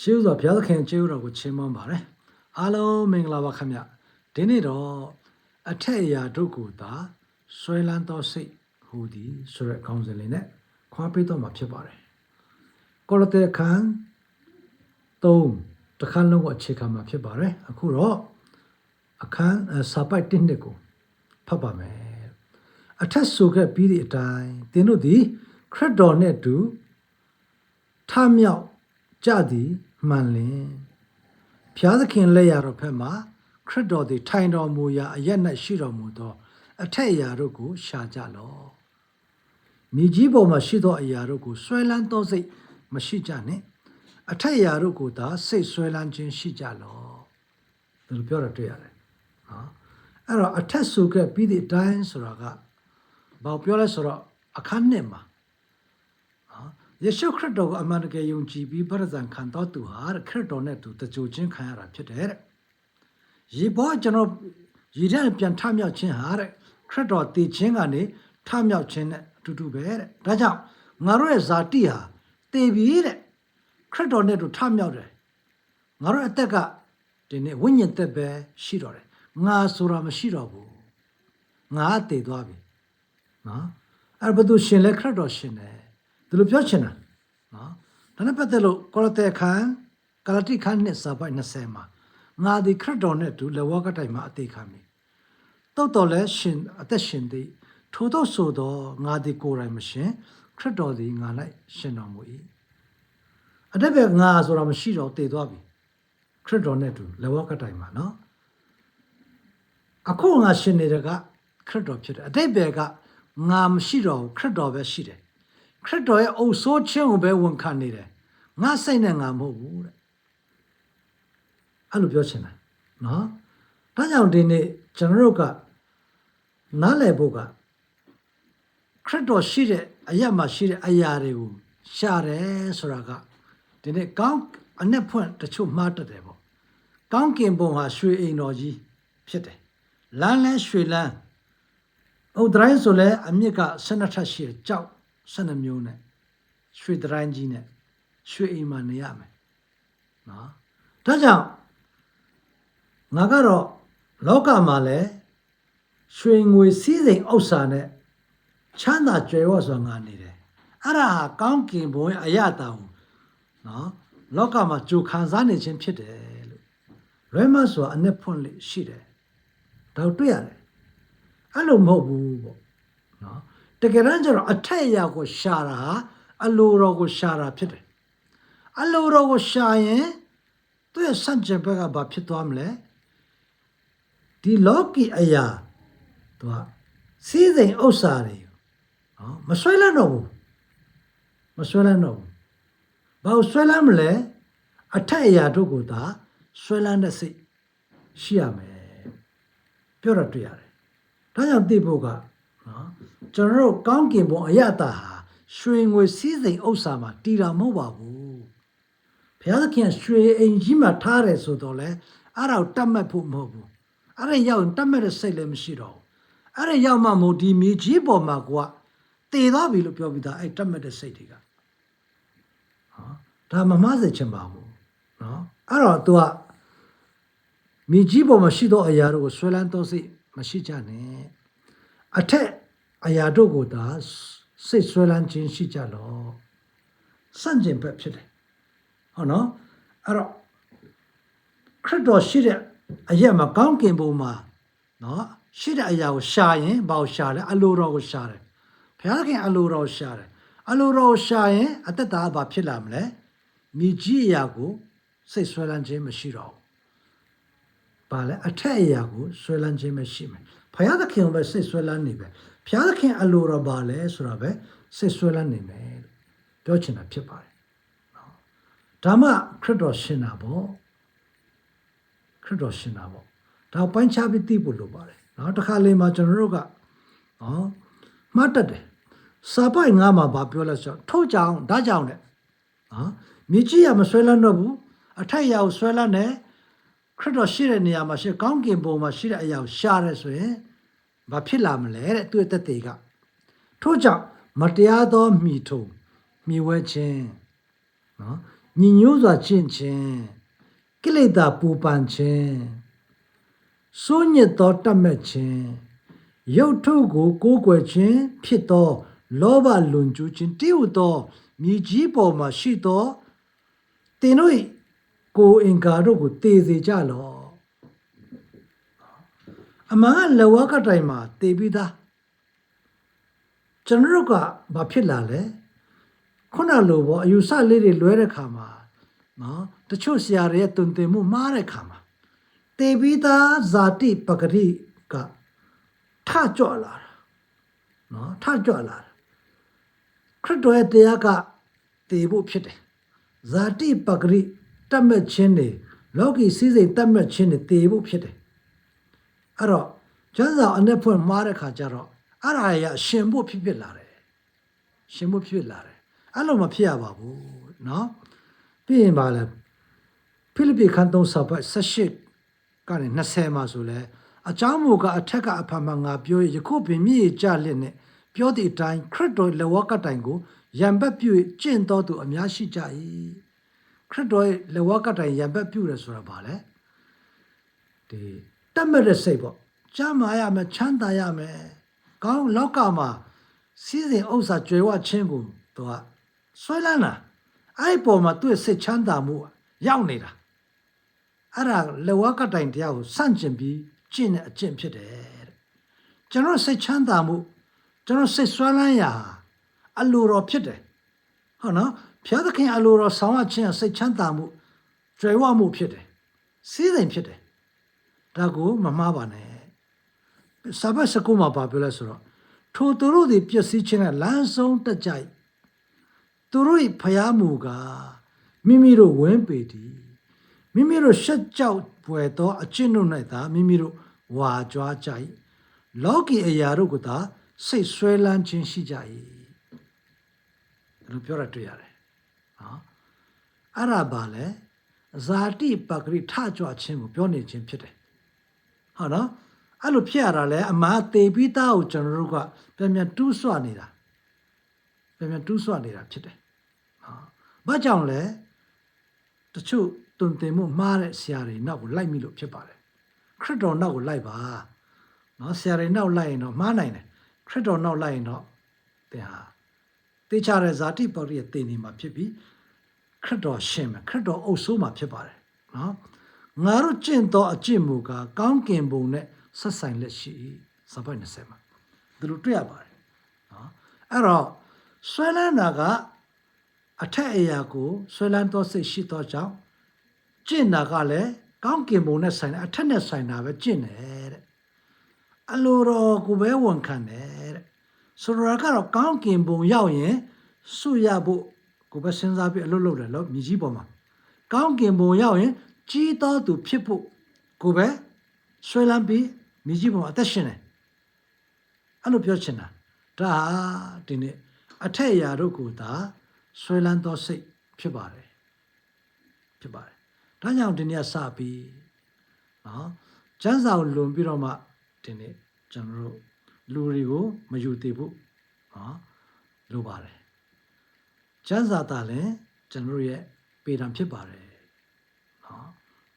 ရှေးဥစွာဘုရားသခင်ကျေးဇူးတော်ကိုချီးမွမ်းပါတယ်အားလုံးမင်္ဂလာပါခင်ဗျဒီနေ့တော့အထက်အရာတို့ကိုသာဆွဲလန်းသောစိတ်ဟူသည်ဆိုတဲ့ခေါင်းစဉ်လေးနဲ့ခွာပေးတော့မှာဖြစ်ပါတယ်ကောရတေခန်း3တစ်ခန်းလုံးကိုအခြေခံမှာဖြစ်ပါတယ်အခုတော့အခန်းအစာပိုက်တစ်နှစ်ကိုဖတ်ပါမယ်အထက်ဆိုခဲ့ပြီးသည့်အတိုင်းသင်တို့သည်ခရစ်တော်နှင့်အတူထမြောက်ကြသည် မှန်လင်ဖျားသခင်လက်ရတော်ဖက်မှာခရစ်တော်သည်ထိုင်တော်မူရာအရက်၌ရှိတော်မူသော အထက်အရာတို့ကိုရှာကြလော့မြေကြီးပေါ်မှာရှိသောအရာတို့ကိုဆွဲလန်းသောစိတ်မရှိကြနှင့်အထက်အရာတို့ကိုသာစိတ်ဆွဲလန်းခြင်းရှိကြလော့ဒါလိုပြောရတွေ့ရတယ်နော်အဲ့တော့အထက်ဆိုခဲ့ပြီးတဲ့အတိုင်းဆိုတာကဘာပြောလဲဆိုတော့အခန်းနှစ်မှာ ယေရှုခရစ်တော်ကိုအမှန်တကယ်ယုံကြည်ပြီးဗရဇံခံတော်သူဟာတဲ့ခရစ်တော်နဲ့သူတကြိုချင်းခံရတာဖြစ်တယ်တဲ့။ရေပေါ်ကျွန်တော်ရည်တဲ့ပြန်ထမြောက်ခြင်းဟာတဲ့ခရစ်တော်တည်ခြင်းကနေထမြောက်ခြင်းနဲ့အတူတူပဲတဲ့။ဒါကြောင့်ငါတို့ရဲ့ဇာတိဟာတည်ပြီတဲ့ခရစ်တော်နဲ့တူထမြောက်တယ်။ငါတို့အသက်ကဒီနေ့ဝိညာဉ်သက်ပဲရှိတော့တယ်။ငါဆိုတာမရှိတော့ဘူး။ငါတည်သွားပြီ။နော်။အဲ့ဘသူရှင်လဲခရစ်တော်ရှင်တယ်။ ဒီလိုပြောချင်တာနော်။ဒါနဲ့ပတ်သက်လို့ကောရတေခန်းကာလတိခန်းနှစ်စာပိုက်20မှာငါဒီခရစ်တော်နဲ့အတူလက်ဝါးကတိုင်မှာအသေးခံပြီ။တုတ်တော်လဲရှင်အသက်ရှင်သည် ထို့သောဆိုသောငါဒီကိုယ်တိုင်မရှင်ခရစ်တော်သည်ငါ၌ရှင်တော်မူ၏။အတက်ပဲငါဆိုတာမရှိတော့တည်သွားပြီ။ခရစ်တော်နဲ့အတူလက်ဝါးကတိုင်မှာနော်။အခုငါရှင်နေတဲ့ကခရစ်တော်ဖြစ်တယ်။အတိတ်ဘယ်ကငါမရှိတော့ဘူးခရစ်တော်ပဲရှိတယ်။ ခရစ်တော်ရဲ့အုပ်ဆိုးခြင်းကိုပဲဝန်ခံနေတယ်။ငါစိတ်နဲ့ငါမဟုတ်ဘူးတဲ့။အဲ့လိုပြောချင်တယ်နော်။ဒါကြောင့်ဒီနေ့ကျွန်တော်တို့ကနားလည်ဖို့ကခရစ်တော်ရှိတဲ့အရာမှာရှိတဲ့အရာတွေကိုရှာတယ်ဆိုတာကဒီနေ့ကောင်းအ내ဖွင့်တချို့မှားတတ်တယ်ပေါ့။ကောင်းကင်ဘုံဟာရွှေအိမ်တော်ကြီးဖြစ်တယ်။လမ်းလဲရွှေလမ်းအုတ်တိုင်းဆိုလဲအမြင့်က12ထပ်ရှိတယ်ကြောက် 12မျိုးနဲ့ရွှေတိုင်းကြီးနဲ့ရွှေအိမ်မှာနေရမယ်နော်ဒါကြောင့်ငါကတော့လောကမှာလဲရွှေငွေစည်းစိမ်ဥစ္စာနဲ့ချမ်းသာကြွယ်ဝစွာငါနေတယ်အဲ့ဒါဟာကောင်းကင်ဘုံရဲ့အရတာကိုနော်လောကမှာကြိုခံစားနေခြင်းဖြစ်တယ်လို့ရဲမဆိုတာအ내ဖွင့်လေးရှိတယ်ဒါကိုတွေ့ရတယ်အဲ့လိုမဟုတ်ဘူးပေါ့နော် တကယ်တမ်းကျတော့အထက်အရာကိုရှာတာဟာအလိုတော်ကိုရှာတာဖြစ်တယ်အလိုတော်ကိုရှာရင်သူ့ရဲ့စံကျင်ဘက်ကဘာဖြစ်သွားမလဲဒီလောကီအရာသူကစီးစိမ်ဥစ္စာတွေနော်မဆွဲလန်းတော့ဘူးမဆွဲလန်းတော့ဘူးဘာလို့ဆွဲလန်းမလဲအထက်အရာတို့ကိုသာဆွဲလန်းတဲ့စိတ်ရှိရမယ်ပြောရတွေ့ရတယ်ဒါကြောင့်သိဖို့ကနော် ကျွန်တော်တို့ကောင်းကင်ဘုံအရတာဟာရွှေငွေစည်းစိမ်ဥစ္စာမှာတည်တာမဟုတ်ပါဘူးဘုရားသခင်ရွှေအိမ်ကြီးမှာထားတယ်ဆိုတော့လေအဲ့ဒါကိုတတ်မှတ်ဖို့မဟုတ်ဘူးအဲ့ဒါရောက်ရင်တတ်မှတ်တဲ့စိတ်လည်းမရှိတော့ဘူးအဲ့ဒါရောက်မှမို့ဒီမြေကြီးပေါ်မှာကွာတည်သွားပြီလို့ပြောပြီးသားအဲ့တတ်မှတ်တဲ့စိတ်တွေကဟောဒါမမစေချင်ပါဘူးနော်အဲ့တော့ तू ကမြေကြီးပေါ်မှာရှိသောအရာတို့ကိုဆွဲလန်းသောစိတ်မရှိကြနဲ့အထက် အရာတို့ကိုသာစိတ်ဆွဲလန်းခြင်းရှိကြလောစန့်ကျင်ဘက်ဖြစ်တယ်ဟုတ်နော်အဲ့တော့ခရစ်တော်ရှိတဲ့အရာမှာကောင်းကင်ဘုံမှာနော်ရှိတဲ့အရာကိုရှာရင်ဘာကိုရှာလဲအလိုတော်ကိုရှာတယ်ဘုရားခင်အလိုတော်ကိုရှာတယ်အလိုတော်ကိုရှာရင်အသက်တာဘာဖြစ်လာမလဲမြေကြီးအရာကိုစိတ်ဆွဲလန်းခြင်းမရှိတော့ဘူးပါလဲအထက်အရာကိုဆွဲလန်းခြင်းမရှိမယ်ဘုရားသခင်ကိုပဲစိတ်ဆွဲလန်းနေပဲ ဘုရားသခင်အလိုတော်ပါလဲဆိုတာပဲစိတ်ဆွဲလန်းနေမယ်လို့ပြောချင်တာဖြစ်ပါတယ်နော်ဒါမှခရစ်တော်ရှင်တာပေါ့ခရစ်တော်ရှင်တာပေါ့ဒါပိုင်းခြားပြီးသိဖို့လိုပါတယ်နော်တစ်ခါလေမှာကျွန်တော်တို့ကနော်မှတ်တတ်တယ်စာပိုက်ငါမှာဗာပြောလဲဆိုတော့ထို့ကြောင့်ဒါကြောင့်တဲ့နော်မြေကြီးရမဆွဲလန်းတော့ဘူးအထက်အရာကိုဆွဲလန်းတယ်ခရစ်တော်ရှိတဲ့နေရာမှာရှိကောင်းကင်ဘုံမှာရှိတဲ့အရာကိုရှားရဲဆိုရင် ဘာဖြစ်လာမလဲတဲ့သူ့ရဲ့တက်တွေကထို့ကြောင့်မတရားသောမိထုံမိဝဲခြင်းနော်ညီညွတ်စွာချင့်ခြင်းကိလေသာပူပန်ခြင်းစိုးညစ်သောတတ်မဲ့ခြင်းရုပ်ထုကိုကိုးကွယ်ခြင်းဖြစ်သောလောဘလွန်ကျူးခြင်းတည်ဟူသောမြေကြီးပေါ်မှာရှိသောတင်တို့၏ကိုယ်အင်္ကာတို့ကိုတည်စေကြလော့ အမှန်ကလဝကတိုင်မှာတည်ပြီးသားကျွန်တော်တို့ကဘာဖြစ်လာလဲခုနလိုပေါ့အယူဆလေးတွေလွဲတဲ့ခါမှာနော်တချို့ဆရာတွေရဲ့တုန်တင်မှုမှားတဲ့ခါမှာတေပိသားဇာတိပဂရိကထကြွလာတာနော်ထကြွလာတာခရစ်တော်ရဲ့တရားကတည်ဖို့ဖြစ်တယ်ဇာတိပဂရိတတ်မဲ့ခြင်းတွေလောကီစည်းစိမ်တတ်မဲ့ခြင်းတွေတည်ဖို့ဖြစ်တယ် အဲ့တော့ကျမ်းစာအ내ဖွင့်မှားတဲ့ခါကျတော့အဲ့ဒါရရှင်ဖို့ဖြစ်ဖြစ်လာတယ်ရှင်ဖို့ဖြစ်ဖြစ်လာတယ်အဲ့လိုမဖြစ်ရပါဘူးเนาะပြီးရင်ပါလဲဖိလိပ္ပိခန်း3စာပတ်18ကနေ20မှာဆိုလဲအเจ้าမူကအထက်ကအဖန်မှငါပြောရယခုပင်မြည်ကြလက်နဲ့ပြောသည့်အတိုင်းခရစ်တော်လက်ဝါးကတိုင်ကိုရံဘက်ပြုကျင့်တော်သူအများရှိကြ၏ခရစ်တော်ရဲ့လက်ဝါးကတိုင်ရံဘက်ပြုတယ်ဆိုတာပါလဲဒီ တတ်မဲ့တဲ့စိတ်ပေါ့ကျမ်းမာရမယ်ချမ်းသာရမယ်ကောင်းလောကမှာစီးစိမ်ဥစ္စာကြွယ်ဝခြင်းကိုသူကဆွဲလန်းလာအဲ့ဒီပေါ်မှာသူ့ရဲ့စိတ်ချမ်းသာမှုရောက်နေတာအဲ့ဒါလက်ဝါးကတိုင်တရားကိုစန့်ကျင်ပြီးကျင့်တဲ့အကျင့်ဖြစ်တယ်တဲ့ကျွန်တော်စိတ်ချမ်းသာမှုကျွန်တော်စိတ်ဆွဲလန်းရာအလိုတော်ဖြစ်တယ်ဟုတ်နော်ဘုရားသခင်အလိုတော်ဆောင်ရခြင်းစိတ်ချမ်းသာမှုကြွယ်ဝမှုဖြစ်တယ်စီးစိမ်ဖြစ်တယ် ဒါကိုမမှားပါနဲ့စာပတ်စကုမှာပါပြောလဲဆိုတော့ထိုသူတို့သည်ပျက်စီးခြင်းကလမ်းဆုံးတက်ကြိုက်သူတို့၏ဖျားမှုကမိမိတို့ဝင်းပေသည်မိမိတို့ရှက်ကြောက်ပွေသောအကျင့်တို့၌သာမိမိတို့ဝါကြွားကြ၏လောကီအရာတို့ကသာစိတ်ဆွဲလန်းခြင်းရှိကြ၏လို့ပြောရတွေ့ရတယ်နော်အဲ့ဒါပါလေဇာတိပဂရိထကြွခြင်းကိုပြောနေခြင်းဖြစ်တယ် ဟုတ်နော်အဲ့လိုဖြစ်ရတာလဲအမှားတေပြီးသားကိုကျွန်တော်တို့ကပြန်ပြန်တူးဆွနေတာပြန်ပြန်တူးဆွနေတာဖြစ်တယ်နော်ဘာကြောင့်လဲတချို့တုန်တင်မှုမှားတဲ့ဆရာတွေနောက်ကိုလိုက်မိလို့ဖြစ်ပါတယ်ခရစ်တော်နောက်ကိုလိုက်ပါနော်ဆရာတွေနောက်လိုက်ရင်တော့မှားနိုင်တယ်ခရစ်တော်နောက်လိုက်ရင်တော့သင်ဟာတေချာတဲ့ဇာတိပေါရိရဲ့တင်နေမှာဖြစ်ပြီးခရစ်တော်ရှင်မယ်ခရစ်တော်အုပ်ဆိုးမှာဖြစ်ပါတယ်နော် ငါတို့ကျင့်သောအကျင့်မူကားကောင်းကင်ဘုံနဲ့ဆက်ဆိုင်လက်ရှိစပိုက်20မှာဒီလိုတွေ့ရပါတယ်နော်အဲ့တော့ဆွဲလန်းတာကအထက်အရာကိုဆွဲလန်းသောစိတ်ရှိသောကြောင့်ကျင့်တာကလည်းကောင်းကင်ဘုံနဲ့ဆိုင်တယ်အထက်နဲ့ဆိုင်တာပဲကျင့်တယ်တဲ့အလိုတော်ကိုပဲဝန်ခံတယ်တဲ့ဆိုတော့ကတော့ကောင်းကင်ဘုံရောက်ရင်ဆုရဖို့ကိုပဲစဉ်းစားပြီးအလုပ်လုပ်တယ်လို့မြည်ကြီးပေါ်မှာကောင်းကင်ဘုံရောက်ရင် ကြီးတော်သူဖြစ်ဖို့ကိုပဲဆွဲလန်းပြီးမြည်ကြီးပေါ်မှာအသက်ရှင်တယ်အဲ့လိုပြောချင်တာဒါဟာဒီနေ့အထက်အရာတို့ကိုသာဆွဲလန်းသောစိတ်ဖြစ်ပါတယ်ဖြစ်ပါတယ်ဒါကြောင့်ဒီနေ့စပြီးနော်ကျမ်းစာကိုလွန်ပြီးတော့မှဒီနေ့ကျွန်တော်တို့လူတွေကိုမယူသေးဘူးနော်လိုပါတယ်ကျမ်းစာသားလည်းကျွန်တော်တို့ရဲ့ပေတံဖြစ်ပါတယ်နော်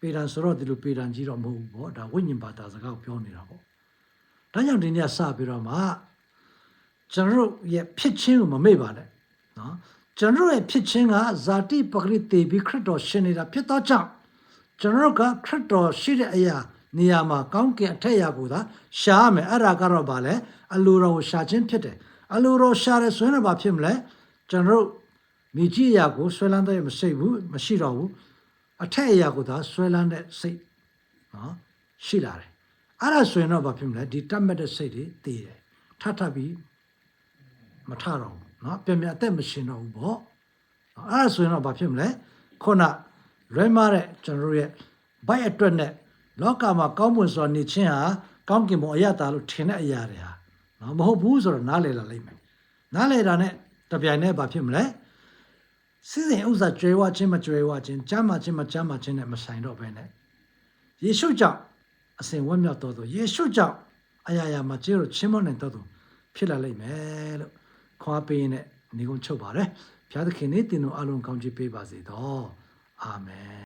ပေတံဆိုတော့ဒီလိုပေတံကြီးတော့မဟုတ်ဘူးပေါ့ဒါဝိညာဉ်ဘာသာစကားကိုပြောနေတာပေါ့ဒါကြောင့်ဒီနေ့စပြီးတော့မှကျွန်တော်တို့ရဲ့ဖြစ်ချင်းကိုမမေ့ပါနဲ့နော်ကျွန်တော်ရဲ့ဖြစ်ချင်းကဇာတိပဂရိတေဘီခရစ်တော်ရှင်နေတာဖြစ်တော့ကြောင့်ကျွန်တော်ကခရစ်တော်ရှိတဲ့အရာနေရာမှာကောင်းကင်အထက်ရာကိုသာရှားမယ်အဲ့ဒါကတော့ဗာလဲအလိုတော်ကိုရှာခြင်းဖြစ်တယ်အလိုတော်ရှာရဲဆိုရင်ဘာဖြစ်မလဲကျွန်တော်မိကြီးအရာကိုဆွဲလန်းတဲ့မရှိဘူးမရှိတော့ဘူး အထက်အရာကိုသာဆွဲလန်းတဲ့စိတ်နော်ရှိလာတယ်အဲ့ဒါဆိုရင်တော့ဘာဖြစ်မလဲဒီတတ်မှတ်တဲ့စိတ်တွေတည်တယ်ထထပ်ပြီးမထတော့ဘူးနော်ပြန်ပြန်အသက်မရှင်တော့ဘူးပေါ့အဲ့ဒါဆိုရင်တော့ဘာဖြစ်မလဲခုနလွဲမှားတဲ့ကျွန်တော်ရဲ့ဘိုက်အတွက်နဲ့လောကမှာကောင်းမွန်စွာနေခြင်းဟာကောင်းကင်ဘုံအရတာလို့ထင်တဲ့အရာတွေဟာနော်မဟုတ်ဘူးဆိုတော့နားလည်လာလိမ့်မယ်နားလည်တာနဲ့တပြိုင်တည်းဘာဖြစ်မလဲ စီစဉ်ဥစ္စာကျွဲဝခြင်းမကျွဲဝခြင်းကြားမှခြင်းမကြားမှခြင်းနဲ့မဆိုင်တော့ဘဲနဲ့ယေရှုကြောင့်အစဉ်ဝတ်မြောက်တော်သူယေရှုကြောင့်အရာရာမှာကျေးဇူးချင်းမနိုင်တော်သူဖြစ်လာလိမ့်မယ်လို့ခွာပေးနေတဲ့နေကုန်းချုပ်ပါတယ်ဘုရားသခင်နဲ့သင်တို့အလုံးကောင်းချီးပေးပါစေတော့အာမင်